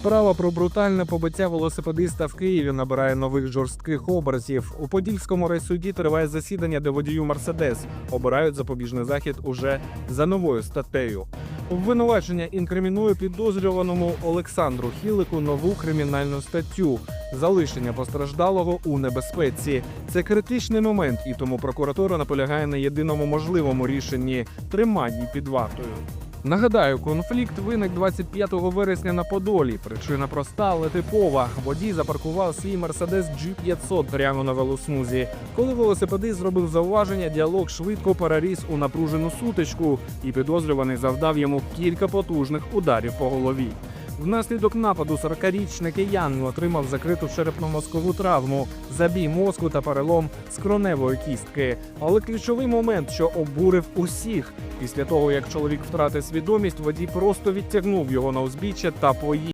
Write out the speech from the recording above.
Справа про брутальне побиття велосипедиста в Києві набирає нових жорстких образів. У Подільському райсуді триває засідання, де водію Мерседес обирають запобіжний захід уже за новою статтею. Обвинувачення інкримінує підозрюваному Олександру Хілику нову кримінальну статтю залишення постраждалого у небезпеці. Це критичний момент, і тому прокуратура наполягає на єдиному можливому рішенні триманні під вартою. Нагадаю, конфлікт виник 25 вересня на Подолі. Причина проста, але типова. Водій запаркував свій Mercedes G500 прямо на велосмузі. Коли велосипедист зробив зауваження, діалог швидко переріс у напружену сутичку, і підозрюваний завдав йому кілька потужних ударів по голові. Внаслідок нападу 40-річний киянин отримав закриту черепно-мозкову травму, забій мозку та перелом скроневої кістки. Але ключовий момент, що обурив усіх, після того як чоловік втратив свідомість, водій просто відтягнув його на узбіччя та поїхав.